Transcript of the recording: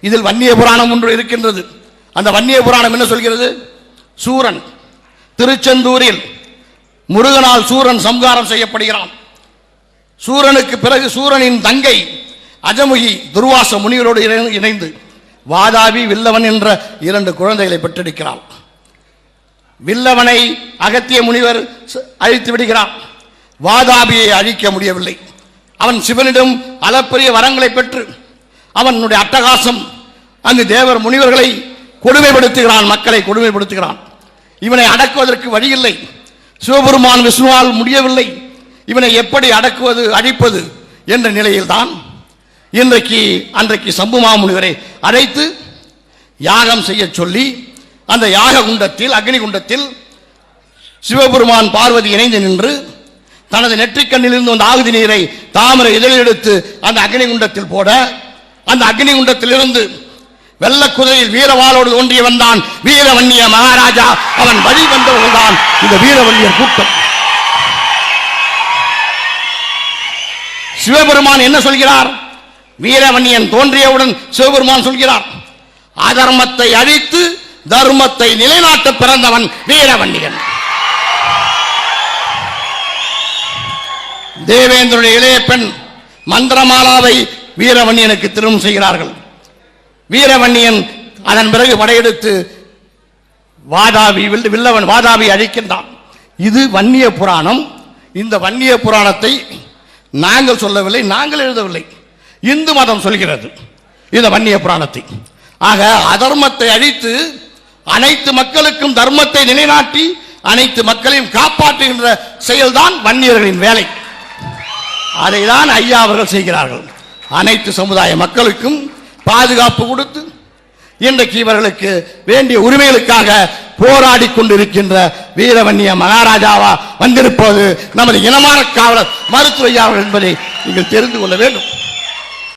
இதில் வன்னிய புராணம் ஒன்று இருக்கின்றது. அந்த வன்னிய புராணம் என்ன சொல்கிறது? சூரன். திருச்செந்தூரில் முருகனால் சூரன் சம்ஹாரம் செய்யப்படுகிறான். சூரனுக்கு பிறகு சூரனின் தங்கை அஜமுகி துர்வாச முனிவரோடு இணை- இணைந்து வாதாபி வில்லவன் என்ற இரண்டு குழந்தைகளை பெற்றெடுக்கிறாள். வில்லவனை அகத்திய முனிவர் அழித்து விடுகிறான். வாதாபியை அழிக்க முடியவில்லை. அவன் சிவனிடம் அளப்பரிய வரங்களை பெற்று அவனுடைய அட்டகாசம். அந்த தேவர் முனிவர்களை கொடுமைப்படுத்துகிறான் மக்களை கொடுமைப்படுத்துகிறான். இவனை அடக்குவதற்கு வழியில்லை. சிவபெருமான் விஷ்ணுவால் முடியவில்லை. இவனை எப்படி அடக்குவது அழிப்பது என்ற நிலையில்தான். இன்றைக்கு அன்றைக்கு சம்பு மாமுனிவரை அழைத்து யாகம் செய்ய சொல்லி அந்த யாக குண்டத்தில் அக்னி குண்டத்தில் சிவபெருமான் பார்வதி இணைந்து நின்று தனது நெற்றிக்கண்ணிலிருந்து வந்த ஆகுதி நீரை தாமரை இதழில் எடுத்து அந்த அக்னி குண்டத்தில் போட அந்த அக்னி குண்டத்திலிருந்து வெள்ள குதிரையில் வீரவாளோடு ஒன்றிய வந்தான் வீரவன்னிய மகாராஜா. அவன் வழி வந்தவர்கள்தான் இந்த வீரவன்னியர் கூட்டம். சிவபெருமான் என்ன சொல்கிறார்? வீரவன்னியன் தோன்றியவுடன் சிவபெருமான் சொல்கிறார் அதர்மத்தை அழித்து தர்மத்தை நிலைநாட்ட பிறந்தவன் வீரவன்னியன். தேவேந்திரனுடைய இளைய பெண் மந்திரமாலாவை வீரவன்னியனுக்கு திருமணம் செய்கிறார்கள். வீரவன்னியன் அதன் பிறகு படையெடுத்து வாதாபி வில்- வில்லவன் வாதாபி அழிக்கின்றான். இது வன்னிய புராணம். இந்த வன்னிய புராணத்தை நாங்கள் சொல்லவில்லை நாங்கள் எழுதவில்லை. இந்து மதம் சொல்கிறது இந்த வன்னிய புராணத்தை. ஆக அதர்மத்தை அழித்து அனைத்து மக்களுக்கும் தர்மத்தை நிலைநாட்டி அனைத்து மக்களையும் காப்பாற்றுகின்ற செயல்தான் வன்னியர்களின் வேலை. அதைதான் ஐயா அவர்கள் செய்கிறார்கள். அனைத்து சமுதாய மக்களுக்கும் பாதுகாப்பு கொடுத்து இன்றைக்கு இவர்களுக்கு வேண்டிய உரிமைகளுக்காக போராடி கொண்டிருக்கின்ற வீரவன்னிய மகாராஜாவா வந்திருப்பது நமது இனமான காவலர் மருத்துவ என்பதை நீங்கள் தெரிந்து கொள்ள வேண்டும்.